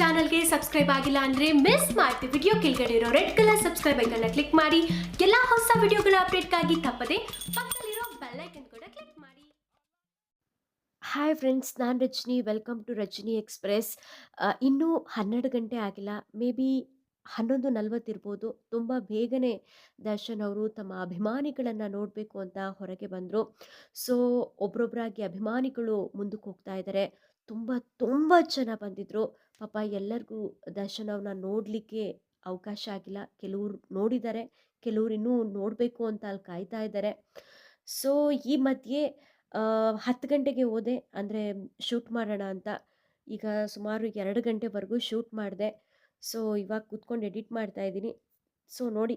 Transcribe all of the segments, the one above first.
ಚಾನಲ್ಗೆ ಸಬ್ಸ್ಕ್ರೈಬ್ ಆಗಿಲ್ಲ ಅಂದ್ರೆ ಮಿಸ್ ಮಾಡ್ತೀವಿ ವಿಡಿಯೋ ಕೆಳಗಡೆ ಇರೋ ರೆಡ್ ಕಲರ್ ಸಬ್ಸ್ಕ್ರೈಬ್ ಐಕನ್ನ ಕ್ಲಿಕ್ ಮಾಡಿ ಎಲ್ಲಾ ಹೊಸ ವಿಡಿಯೋಗಳ ಅಪ್ಡೇಟ್ಗಾಗಿ ತಪ್ಪದೆ ಪಕ್ಕದಲ್ಲಿರೋ ಬೆಲ್ ಐಕನ್ ಕೂಡ ಕ್ಲಿಕ್ ಮಾಡಿ ಹಾಯ್ ಫ್ರೆಂಡ್ಸ್ ನಾನು Rajani welcome to Rajani Express. ಇನ್ನೂ 12 ಗಂಟೆ ಆಗಿಲ್ಲ. ಮೇ ಬಿ 11:40 ಇರ್ಬೋದು. ತುಂಬ ಬೇಗನೆ ದರ್ಶನ್ ಅವರು ತಮ್ಮ ಅಭಿಮಾನಿಗಳನ್ನು ನೋಡಬೇಕು ಅಂತ ಹೊರಗೆ ಬಂದರು. ಸೊ, ಒಬ್ಬೊಬ್ಬರಾಗಿ ಅಭಿಮಾನಿಗಳು ಮುಂದಕ್ಕೆ ಹೋಗ್ತಾ ಇದ್ದಾರೆ. ತುಂಬ ತುಂಬ ಜನ ಬಂದಿದ್ರು. ಪಾಪ ಎಲ್ಲರಿಗೂ ದರ್ಶನವನ್ನು ನೋಡಲಿಕ್ಕೆ ಅವಕಾಶ ಆಗಿಲ್ಲ. ಕೆಲವ್ರು ನೋಡಿದ್ದಾರೆ, ಕೆಲವ್ರು ಇನ್ನೂ ನೋಡಬೇಕು ಅಂತ ಅಲ್ಲಿ ಕಾಯ್ತಾ ಇದ್ದಾರೆ. ಸೊ, ಈ ಮಧ್ಯೆ ಹತ್ತು 10 ಗಂಟೆಗೆ ಹೋದೆ. ಅಂದರೆ ಶೂಟ್ ಮಾಡೋಣ ಅಂತ. ಈಗ ಸುಮಾರು ಎರಡು ಗಂಟೆವರೆಗೂ ಶೂಟ್ ಮಾಡಿದೆ. ಸೊ, ಇವಾಗ ಕೂತ್ಕೊಂಡು ಎಡಿಟ್ ಮಾಡ್ತಾ ಇದ್ದೀನಿ. ಸೊ, ನೋಡಿ.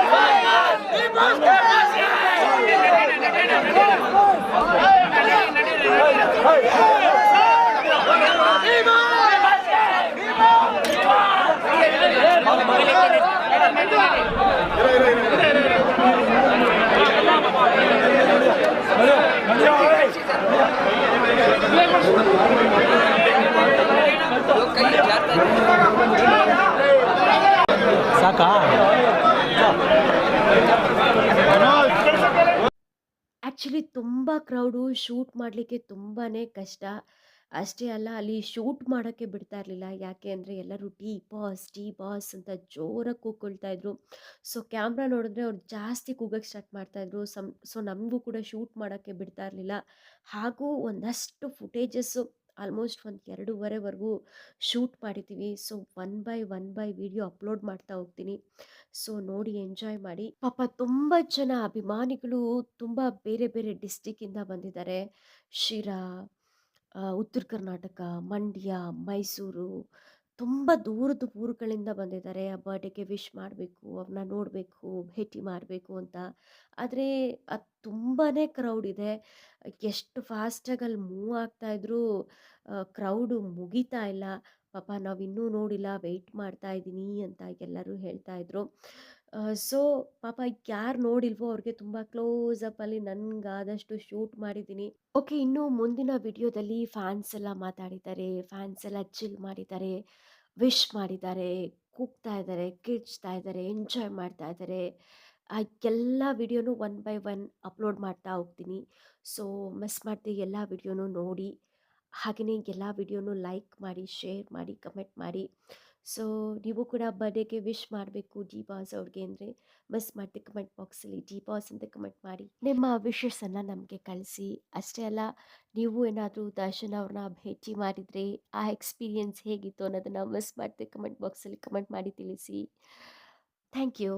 Actually ತುಂಬ ಕ್ರೌಡು ಶೂಟ್ ಮಾಡಲಿಕ್ಕೆ ತುಂಬಾ ಕಷ್ಟ. ಅಷ್ಟೇ ಅಲ್ಲ ಅಲ್ಲಿ ಶೂಟ್ ಮಾಡೋಕ್ಕೆ ಬಿಡ್ತಾ ಇರಲಿಲ್ಲ. ಯಾಕೆ ಅಂದರೆ ಎಲ್ಲರೂ ಟೀ ಬಾಸ್, ಟೀ ಬಾಸ್ ಅಂತ ಜೋರಾಗಿ ಕೂಗ್ಕೊಳ್ತಾ ಇದ್ರು. ಸೊ, ಕ್ಯಾಮ್ರಾ ನೋಡಿದ್ರೆ ಅವ್ರು ಜಾಸ್ತಿ ಕೂಗಕ್ಕೆ ಸ್ಟಾರ್ಟ್ ಮಾಡ್ತಾಯಿದ್ರು. ಸಮ್ ಸೊ, ನಮಗೂ ಕೂಡ ಶೂಟ್ ಮಾಡೋಕ್ಕೆ ಬಿಡ್ತಾ ಇರಲಿಲ್ಲ. ಹಾಗೂ ಒಂದಷ್ಟು ಫುಟೇಜಸ್ಸು ಆಲ್ಮೋಸ್ಟ್ ಒಂದು 2:30ವರೆಗೂ ಶೂಟ್ ಮಾಡಿದ್ದೀವಿ. So, one by one by video upload ಮಾಡ್ತಾ ಹೋಗ್ತೀನಿ. ಸೊ, ನೋಡಿ ಎಂಜಾಯ್ ಮಾಡಿ. ಪಾಪ ತುಂಬ ಜನ ಅಭಿಮಾನಿಗಳು ತುಂಬ ಬೇರೆ ಬೇರೆ ಡಿಸ್ಟಿಕ್ಕಿಂದ ಬಂದಿದ್ದಾರೆ. ಶಿರಾ, ಉತ್ತರ ಕರ್ನಾಟಕ, ಮಂಡ್ಯ, ಮೈಸೂರು ತುಂಬ ದೂರದ ಊರುಗಳಿಂದ ಬಂದಿದ್ದಾರೆ. ಆ ಬರ್ಡೇಗೆ ವಿಶ್ ಮಾಡಬೇಕು, ಅವ್ರನ್ನ ನೋಡಬೇಕು, ಭೇಟಿ ಮಾಡಬೇಕು ಅಂತ. ಆದರೆ ಅದು ತುಂಬಾ ಕ್ರೌಡ್ ಇದೆ. ಎಷ್ಟು ಫಾಸ್ಟಾಗಿ ಅಲ್ಲಿ ಮೂವ್ ಆಗ್ತಾ ಅ, ಕ್ರೌಡು ಮುಗಿತಾ ಇಲ್ಲ. ಪಾಪ ನಾವಿನ್ನೂ ನೋಡಿಲ್ಲ, ವೆಯ್ಟ್ ಮಾಡ್ತಾ ಇದ್ದೀನಿ ಅಂತ ಎಲ್ಲರೂ ಹೇಳ್ತಾ. ಅ, ಸೊ, ಪಾಪ ಯಾರು ನೋಡಿಲ್ವೋ ಅವ್ರಿಗೆ ತುಂಬ ಕ್ಲೋಸ್ ಅಪ್ಪಲ್ಲಿ ನನಗಾದಷ್ಟು ಶೂಟ್ ಮಾಡಿದ್ದೀನಿ. ಓಕೆ, ಇನ್ನು ಮುಂದಿನ ವಿಡಿಯೋದಲ್ಲಿ ಫ್ಯಾನ್ಸ್ ಎಲ್ಲ ಮಾತಾಡಿದ್ದಾರೆ, ಫ್ಯಾನ್ಸ್ ಎಲ್ಲ ಚಿಲ್ ಮಾಡಿದ್ದಾರೆ, ವಿಶ್ ಮಾಡಿದ್ದಾರೆ, ಕೂಗ್ತಾ ಇದ್ದಾರೆ, ಕಿಡ್ಸ್ತಾ ಇದ್ದಾರೆ, ಎಂಜಾಯ್ ಮಾಡ್ತಾ ಇದ್ದಾರೆ. ಆ ಎಲ್ಲ ವಿಡಿಯೋನು ಒನ್ ಬೈ ಒನ್ ಅಪ್ಲೋಡ್ ಮಾಡ್ತಾ ಹೋಗ್ತೀನಿ. ಸೊ, ಮಿಸ್ ಮಾಡದೆ ಎಲ್ಲ ವಿಡಿಯೋನು ನೋಡಿ. ಹಾಗೆಯೇ ಎಲ್ಲ ವಿಡಿಯೋನು ಲೈಕ್ ಮಾಡಿ, ಶೇರ್ ಮಾಡಿ, ಕಮೆಂಟ್ ಮಾಡಿ. ಸೊ, ನೀವು ಕೂಡ ಬರ್ಡೇಗೆ ವಿಶ್ ಮಾಡಬೇಕು ಬಾಸ್ ಅವ್ರಿಗೆ ಅಂದರೆ ಮಿಸ್ ಮಾಡಿದೆ ಕಮೆಂಟ್ ಬಾಕ್ಸಲ್ಲಿ ಡಿ ಬಾಸ್ ಅಂತ ಕಮೆಂಟ್ ಮಾಡಿ. ನಿಮ್ಮ ವಿಶಸ್ಸನ್ನು ನಮಗೆ ಕಳಿಸಿ. ಅಷ್ಟೇ ಅಲ್ಲ, ನೀವು ಏನಾದರೂ ದರ್ಶನ್ ಅವ್ರನ್ನ ಭೇಟಿ ಮಾಡಿದರೆ ಆ ಎಕ್ಸ್ಪೀರಿಯನ್ಸ್ ಹೇಗಿತ್ತು ಅನ್ನೋದನ್ನು ಮಿಸ್ ಮಾಡಿದೆ ಕಮೆಂಟ್ ಬಾಕ್ಸಲ್ಲಿ ಕಮೆಂಟ್ ಮಾಡಿ ತಿಳಿಸಿ. Thank you.